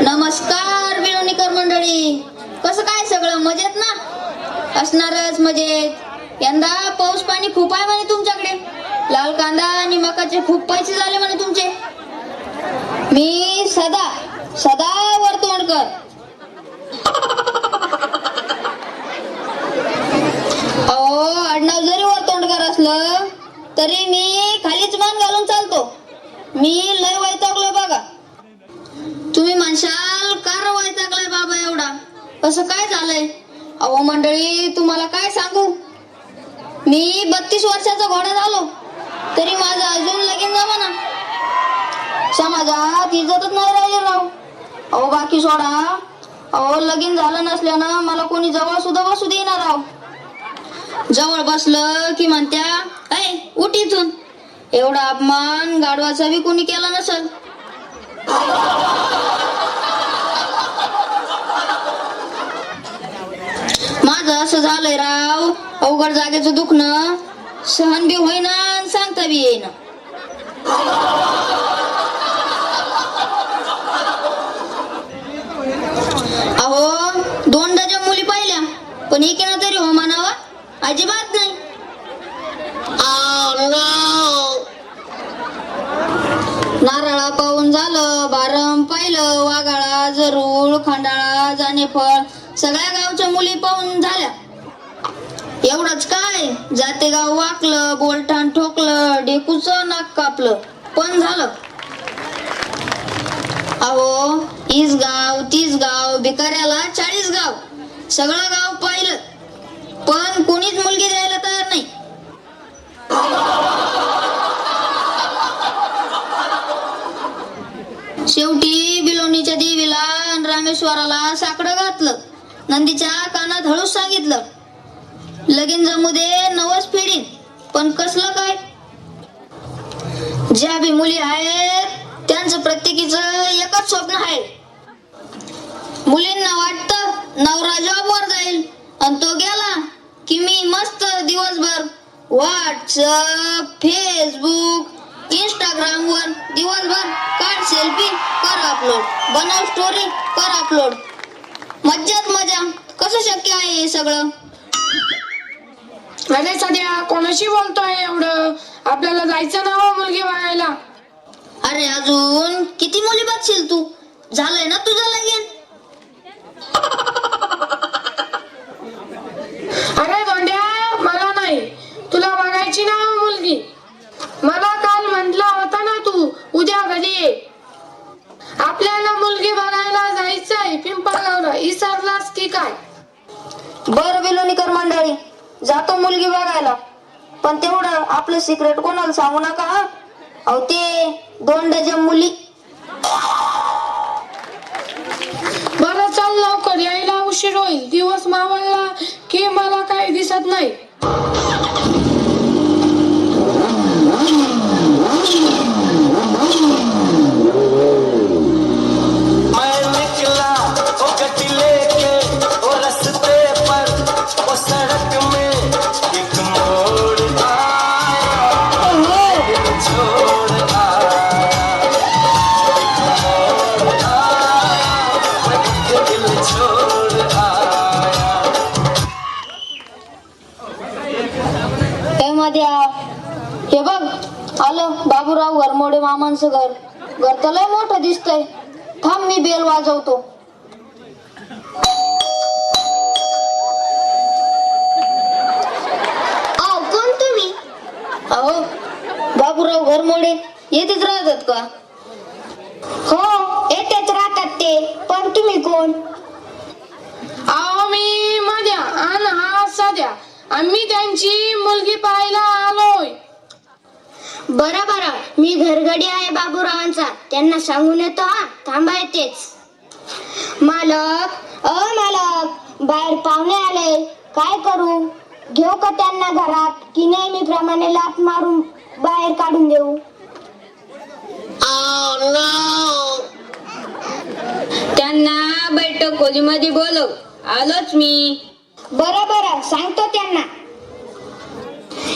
नमस्कार विनोनीकर मंडळी. कसं काय सगळं? मजेत ना? असणारच मजेत. यंदा पाऊस पाणी खूप आहे म्हणे तुमच्याकडे. लाल कांदा आणि मकाचे खूप पैसे झाले म्हणे तुमचे. मी सदा सदा वर्तवणकर अहो आडनाव जरी वर्तवणकर असलं तरी मी खालीच मान घालून चालतो मी लय वैतागलोय बघा. तुम्ही म्हणशाल का र वैतागलाय बाबा एवढा? असं काय झालंय? अहो मंडळी तुम्हाला काय सांगू? मी बत्तीस वर्षाचा घोडा झालो. तरी माझं अजून लगीन जमाना समाजात इज्जतच नाही राहिली राव. अहो बाकी सोडा. अहो लगीन झालं नसल्यानं मला कोणी जवळ सुद्धा बसू देणार राव. जवळ बसलं की म्हणत्या ऐ उठ इथून. एवढा अपमान गाढवाचा बी कोणी केला नसल? माझं असं झालंय राव अवघड जागेचं दुखणं सहन बी होईना सांगता बी येईना अहो दोन डझन मुली पाहिल्या पण एकीनं तरी हो म्हणावा अजिबात नाही नारळा पाहून झालं बारम पाहिलं वागाळा जरूळ खंडाळा जानेफळ सगळ्या गावच्या मुली पाहून झाल्या एवढंच काय? जाते गाव वाकलं बोलठाण ठोकलं डेकूच नाक कापलं. पण झालं. अहो ईस गाव तीस गाव भिकाऱ्याला चाळीस गाव. सगळं गाव पाहिलं. पण कोणीच मुलगी द्यायला तयार नाही. शेवटी बिलोनीच्या देवीला रामेश्वराला साकडं घातलं. नंदीच्या कानात हळूच सांगितलं. लगीन जमू दे नवस फेडीन. पण कसलं काय? ज्या बी मुली आहेत त्यांचं प्रत्येकीच एकच स्वप्न आहे. मुलींना वाटतं नवरा जॉबवर जाईल. आणि तो गेला की मी मस्त दिवसभर व्हॉट्सअप फेसबुक इंस्टाग्राम वर दिवसभर काढ सेल्फी कर अपलोड बनव स्टोरी कर अपलोड मज्जाच मजा. कसं शक्य आहे हे सगळं? अरे सध्या कोणाशी बोलतोय एवढं? आपल्याला जायचं ना हो मुलगी बघायला अरे अजून? किती मुली बघशील तू? झालंय ना तुझं लगीन? अरे धोंड्या मला नाही. तुला बघायची ना हो मुलगी. मला काल म्हटला होता ना तू उद्या घरी ये. आपल्याला मुलगी बघायला जायचंय पिंपळगावला. इसरलास की काय? बर बिलोनीकर मंडळी जातो मुलगी बघायला. पण तेवढं आपलं सिक्रेट कोणाला सांगू नका हा? अहो ते दोन डझन मुली. बरं चल लवकर यायला उशीर होईल. दिवस मावळला की मला काही दिसत नाही. हे मध्ये हे बघ आलं बाबूराव घरमोडे मामांचं घर. घर तर लय मोठं दिसतंय. थांब मी बेल वाजवतो. कोण तुम्ही? अहो बाबूराव घरमोडे येतेच राहतात का? हो येतेच राहतात ते. पण तुम्ही कोण? अहो मी मध्या. आणि हा सध्या. आम्ही त्यांची मुलगी पाहायला आलोय. बरं बरं. मी घरगडी आहे बाबूरावांचा. त्यांना सांगून येतो हा. थांबा येतेच मालक अ मालक. बाहेर पाहुणे आले. काय करू? घेऊ का त्यांना घरात? की नेहमीप्रमाणे लात मारून बाहेर काढून देऊ? त्यांना बैठक खोलीमध्ये बोलव. आलोच मी. बरं बरं सांगतो त्यांना.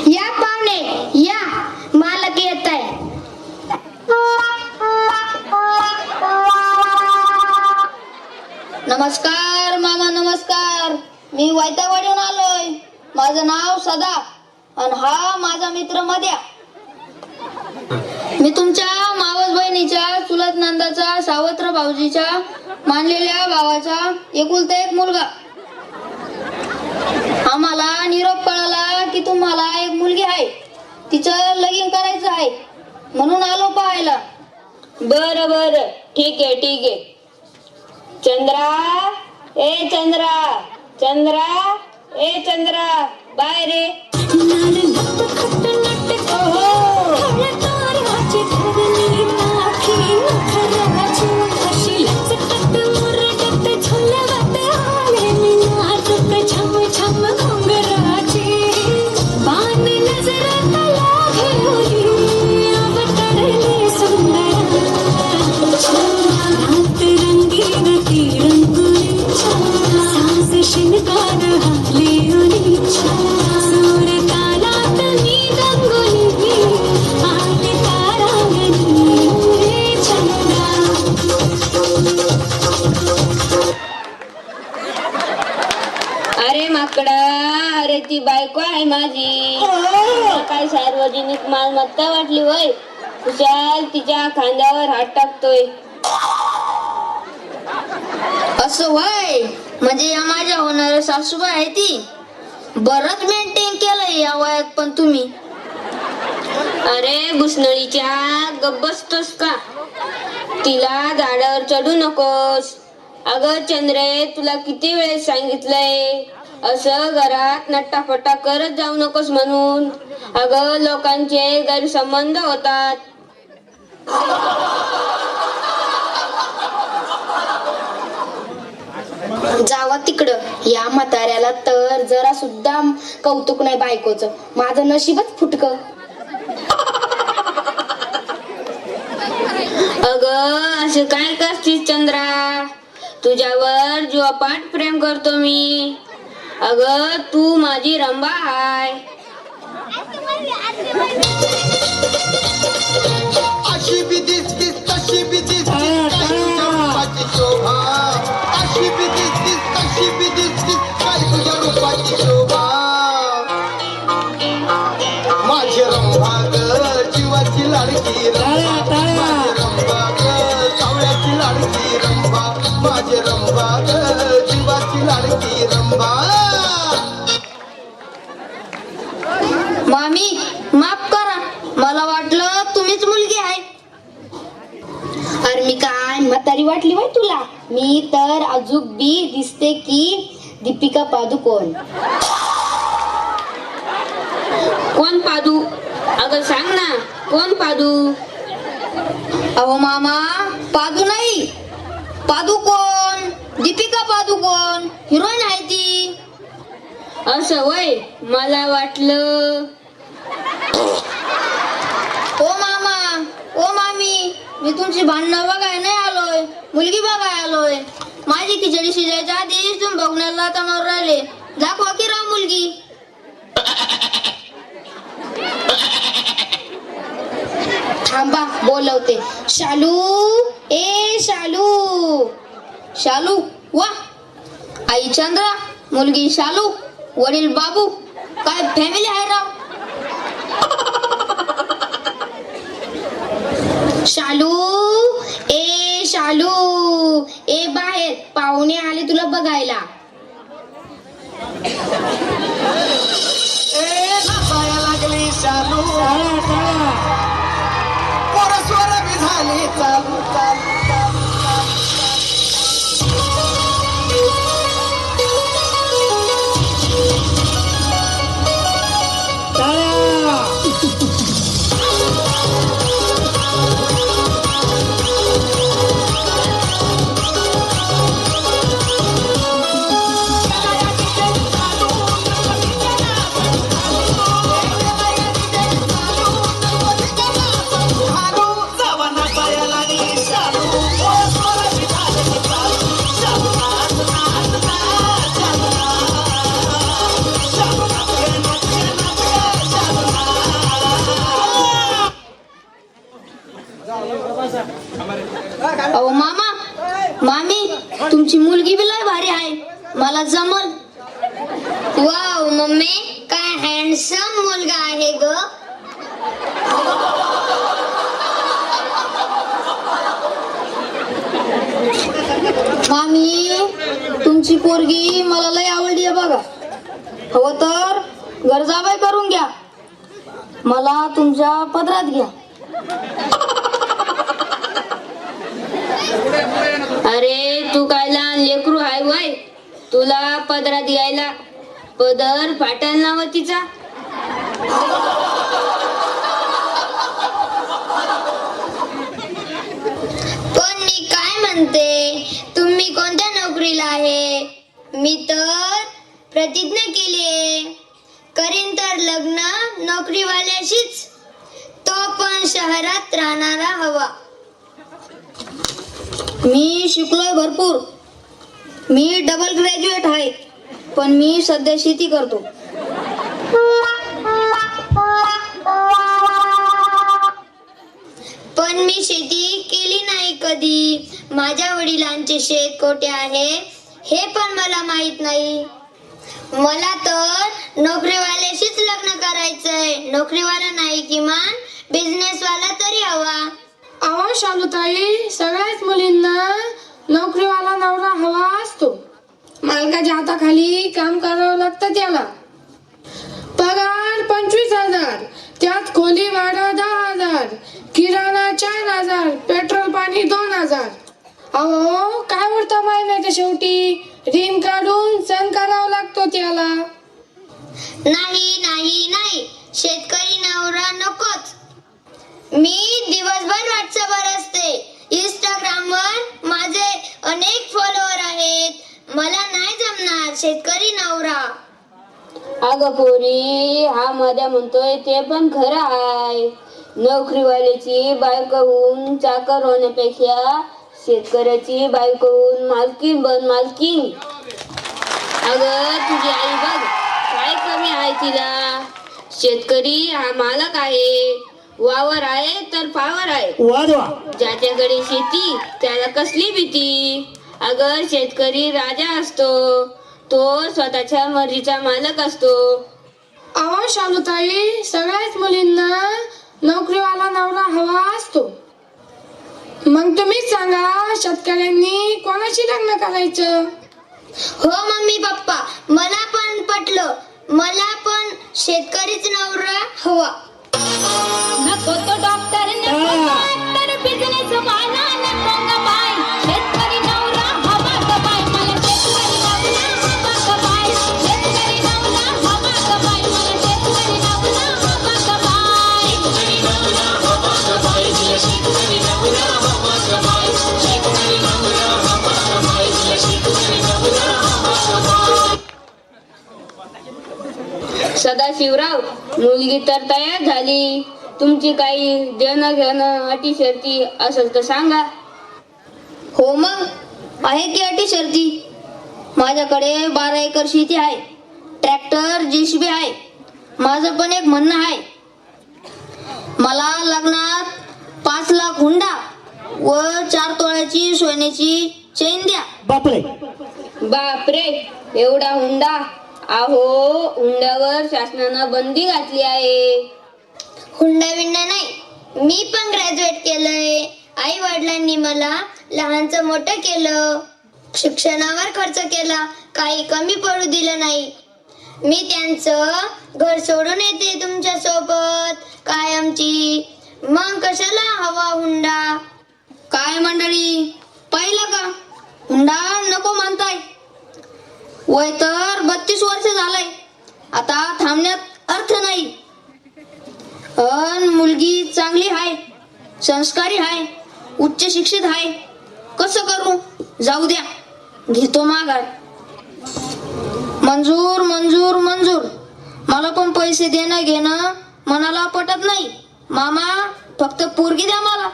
या पाहुणे या. मालक येत आहे. नमस्कार मामा नमस्कार. मी वैतावाडीहून आलोय. माझं नाव सदा आणि हा माझा मित्र मध्या. मी तुमच्या मावस बहिणीच्या चुलत नंदाचा सावत्र भाऊजीच्या मानलेल्या भावाचा एकुलता एक मुलगा. आम्हाला निरोप कळाला की तुम्हाला एक मुलगी आहे. तिचं लगीन करायचं आहे. म्हणून आलो पाहायला. बर बर. ठीक आहे ठीक आहे. चंद्रा ए चंद्रा. चंद्रा ए चंद्रा. बाय रे. माकडा अरे ती बायको आहे माझी. तुला काय सार्वजनिक मालमत्ता वाटली वय कुशाल तिच्या खांद्यावर हात टाकतोय. असं वय म्हणजे या माझ्या होणाऱ्या सासूबाई आहे ती? बरंच मेंटेन केलंय या वयात पण तुम्ही. अरे घुसनळीच्या गब्बसतोस का? तिला झाडावर चढू नकोस. अगं चंद्रे तुला किती वेळेस सांगितलंय? असं घरात नट्टाफट्टा करत जाऊ नकोस म्हणून. अगं लोकांचे गैरसंबंध होतात. जावा तिकडं. या म्हाताऱ्याला तर जरा सुद्धा कौतुक नाही बायकोचं. माझं नशीबच फुटक. अगं असं काय करतीस चंद्रा? तुझ्यावर जीवापाठ प्रेम करतो मी. अगं तू माझी रंबा हाय. मी तर अजूक बी दिसते की दीपिका पादुकोण कोण? पादू? अगं सांग ना कोण पादू? अहो मामा पादू नाही. पादुकोण दीपिका पादुकोण हिरोईन आहे ती. असं वय मला वाटलं ओ मामा ओ मामी मी तुमची भांडणं बघाय नाही आलोय. मुलगी बघाय आलोय. माझी खिचडी शिजायच्या आधीच तुम्ही बघण्याला तणावर राहिले. दाखवा की राव मुलगी. थांबा बोलवते. शालू ए शालू. शालू वा. आई चंद्रा मुलगी शालू वडील बाबू. काय फॅमिली आहे राव? शालू ए शालू ए बाहेर पाहुणे आले तुला बघायला. ए लागली शालू. झाली चालू चालू. मामी तुमची पोरगी मला लय आवडली आहे बघा. हवं तर गरजाबाई करून घ्या. मला तुमच्या पदरात घ्या. अरे तू काय लहान लेकरू आहे वय? तुला पदरात यायला पदर फाटल नाव तिचा? पण मी काय म्हणते? तुम्ही कोणत्या नोकरीला आहे? मी तर प्रतिज्ञा केली आहे. करीन तर लग्न नोकरीवाल्याशीच. तो पण शहरात राहणारा हवा. मी शिकलोय भरपूर. मी डबल ग्रॅज्युएट आहे पण मी सध्या शेती करतो. पण मी शेती केली नाही कधी. माझ्या वडिलांचे शेत कोठे आहे हे पण मला माहीत नाही. मला तर नोकरीवाल्याशीच लग्न करायचंय. नोकरीवाला नाही किमान बिझनेस वाला तरी हवा. अहो शालूताई सगळ्याच मुलींना नोकरीवाला नवरा हवा असतो. मालकाच्या हाताखाली काम करावं लागतं त्याला. पगार पंचवीस हजार त्यात खोली भाडं दहा हजार किराणा चार हजार पेट्रोल पाणी दोन हजार. अहो काय उरतं महिन्याच्या शेवटी. ऋण काढून सण करावा लागतो त्याला. नाही नाही नाही. शेतकरी नवरा नकोच. मी दिवसभर व्हॉट्सअपवर असते. इंस्टाग्रामवर माझे अनेक फॉलोअर आहेत. मला नाही जमणार शेतकरी नवरा. अगं पोरी हा मध्ये म्हणतोय ते पण खरं आहे. नोकरीवाल्याची बायको होऊन चाकर होण्यापेक्षा शेतकऱ्याची बायको होऊन मालकीन बन मालकीन अगं तुझी आई बघ काय कमी आहे तिला? शेतकरी हा मालक आहे. वावर आहे तर पावर आहे. वा ज्याच्याकडे शेती त्याला कसली भीती? अगर शेतकरी राजा असतो. तो स्वतःच्या मर्जीचा मालक असतो. अहो शालूताई सगळ्याच मुलींना नोकरीवाला नवरा हवा असतो. मग तुम्हीच सांगा शेतकऱ्यांनी कोणाशी लग्न करायचं? हो मम्मी पप्पा. मला पण पटलं. मला पण शेतकरीच नवरा हवा. नको तो डॉक्टर नको डॉक्टर बिझनेस वाला. सदाशिवराव मुलगी तर तयार झाली. तुमची काही देणं घेणं अटी शर्ती असेल तर सांगा. हो मग आहे की अटी शर्ती माझ्याकडे बारा एकर शेती आहे ट्रॅक्टर जेसीबी आहे माझं पण एक म्हणणं आहे. मला लग्नात पाच लाख हुंडा व चार तोळ्याची सोन्याची चेन द्या. बापरे. बापरे एवढा हुंडा. अहो हुंड्यावर शासनानं बंदी घातली आहे. हुंडा विंडा नाही मी पण ग्रॅज्युएट केलंय. आई वडिलांनी मला लहानचं मोठं केलं. शिक्षणावर खर्च केला काही कमी पडू दिलं नाही. मी त्यांचं घर सोडून येते तुमच्यासोबत कायमची. मग कशाला हवा हुंडा? काय मंडळी? पाहिलं का? हुंडा नको म्हणताय वय तर बत्तीस वर्ष झालंय. आता थांबण्यात अर्थ नाही. अन मुलगी चांगली आहे संस्कारी आहे उच्च शिक्षित आहे. कसं करू? जाऊ द्या. घेतो माघार. मंजूर मंजूर मंजूर. मला पण पैसे देणं घेणं मनाला पटत नाही. मामा फक्त पोरगी द्या मला.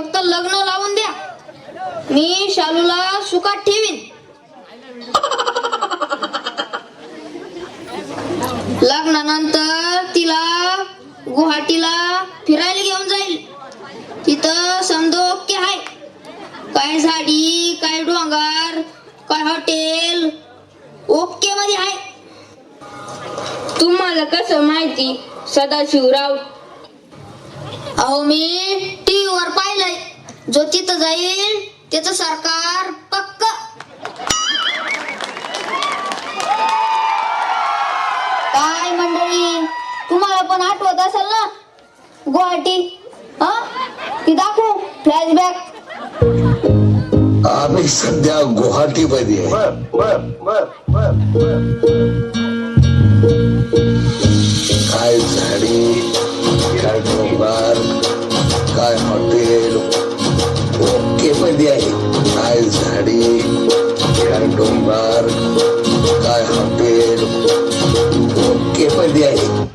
फक्त लग्न लावून द्या. मी शालूला सुखात ठेवीन. लग्नानंतर तिला गुवाहाटीला फिरायला घेऊन जाईल. तिथं समजो की हाय काय झाडी काय डोंगर काय हॉटेल ओके मध्ये आहे. तुम्हाला कसं माहिती? सदाशिवराव अहो मी टीव्ही वर पाहिलंय. जो तिथं जाईल त्याचं सरकार पक्क. काय मंडळी तुम्हाला पण आठवत असेल ना? गुवाहाटी हा? ती दाखवू फ्लॅशबॅक आम्ही सध्या गुवाहाटीमध्ये आहे. काय झाडी काय डोंगर काय हॉटेल? ओके मध्ये आहे. काय झाडे? काय डोंगर? काय हॉटेल? ओके मध्ये आहे.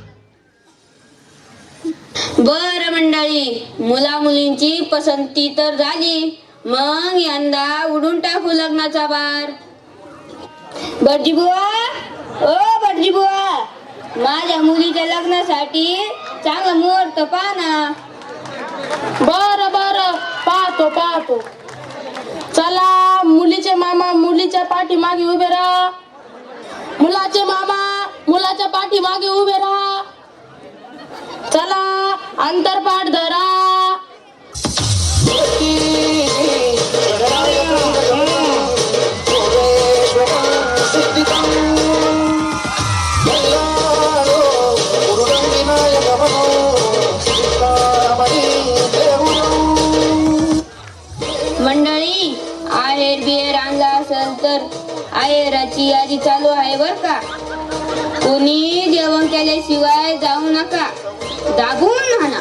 बर मंडळी मुला मुलींची पसंती तर झाली. मग यंदा उडून टाकू लग्नाचा बार. भटजी बुवा ओ भटजी बुवा माझ्या मुलीच्या लग्नासाठी चांगला मुहूर्त पहा ना. बर बर. पाहतो पाहतो. चला मुलीचे मामा मुलीच्या पाठीमागे उभे राहा. मुलाचे मामा मुलाच्या पाठीमागे उभे राहा. चला अंतरपाठ धरा. आयराची यादी चालू आहे बर का? कोणी जेवण केल्याशिवाय जाऊ नका. दाबून म्हणा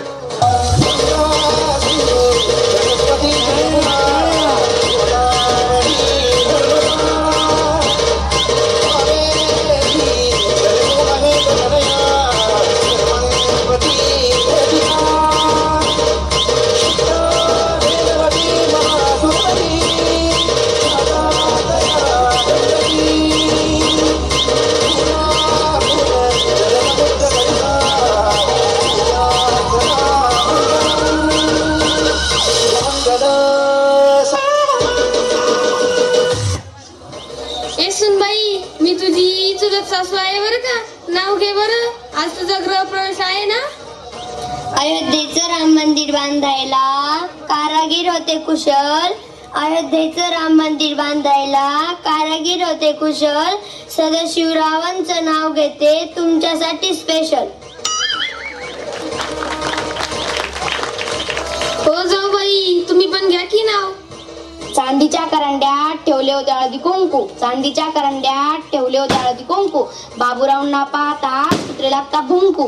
कुशल. अयोध्येचं राम मंदिर बांधायला कारागीर होते कुशल. सदाशिवरावांचं नाव घेते तुमच्यासाठी स्पेशल हो जाऊ बाई तुम्ही पण घ्या की नाव. चांदीच्या करंड्यात ठेवले होते हळदी कुंकू. चांदीच्या करंड्यात ठेवले होते हळदी कुंकू. बाबूरावांना पाहता कुत्रे लागता भुंकू.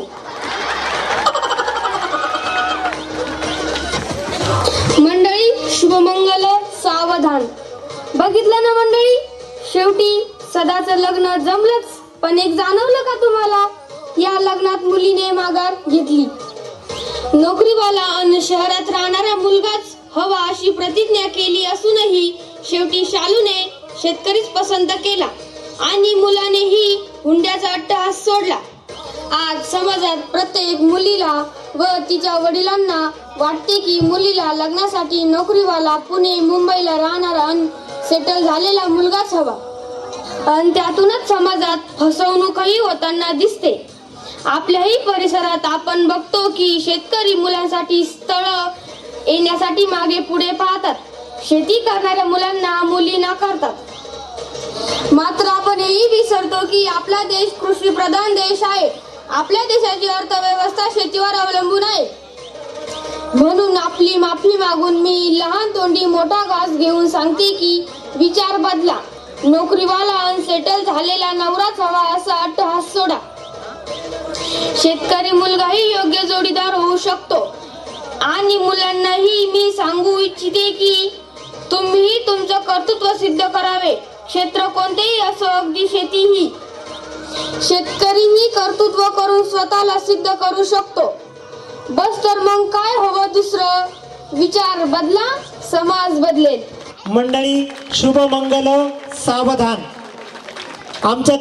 शुभमंगल सावधान. बघितलं ना मंडळी? शेवटी सदाचं लग्न जमलंच. पण एक जाणवलं का तुम्हाला? या लग्नात मुलीने माघार घेतली. नोकरीवाला आणि शहरात राहणारा मुलगाच हवा अशी प्रतिज्ञा केली असूनही शेवटी शालूने शेतकरीच पसंत केला आणि मुलानेही हुंड्याचा अट्टहास सोडला. आज समाजात प्रत्येक मुलीला व तिच्या वडिलांना वाटते की मुलीला लग्नासाठी नोकरीवाला पुणे मुंबईला राहणारा सेटल झालेला मुलगाच हवा. आणि त्यातूनच समाजात फसवणूकही होताना दिसते. आपल्याही परिसरात आपण बघतो की शेतकरी मुलांसाठी स्थळ येण्यासाठी मागे पुढे पाहतात. शेती करणाऱ्या मुलांना मुली नाकारतात. मात्र आपण हेही विसरतो की आपला देश कृषी प्रधान देश आहे. आपल्या देशाची अर्थव्यवस्था शेतीवर अवलंबून आहे. म्हणून आपली माफी मागून मी लहान तोंडी मोठा घास घेऊन सांगते की विचार बदला. नोकरीवाला अनसेटल झालेला नवराच हवा असा अट्टहास सोडा. शेतकरी मुलगाही योग्य जोडीदार होऊ शकतो. आणि मुलांनाही मी सांगू इच्छिते की तुम्हीही तुमचं कर्तृत्व सिद्ध करावे. क्षेत्र कोणतेही असो अगदी शेतीही. शेतकरीही कर्तृत्व करून स्वतःला सिद्ध करू शकतो. बस तर मग काय हवं दुसरं? विचार बदला समाज बदलेल. मंडळी शुभमंगल सावधान. आमच्या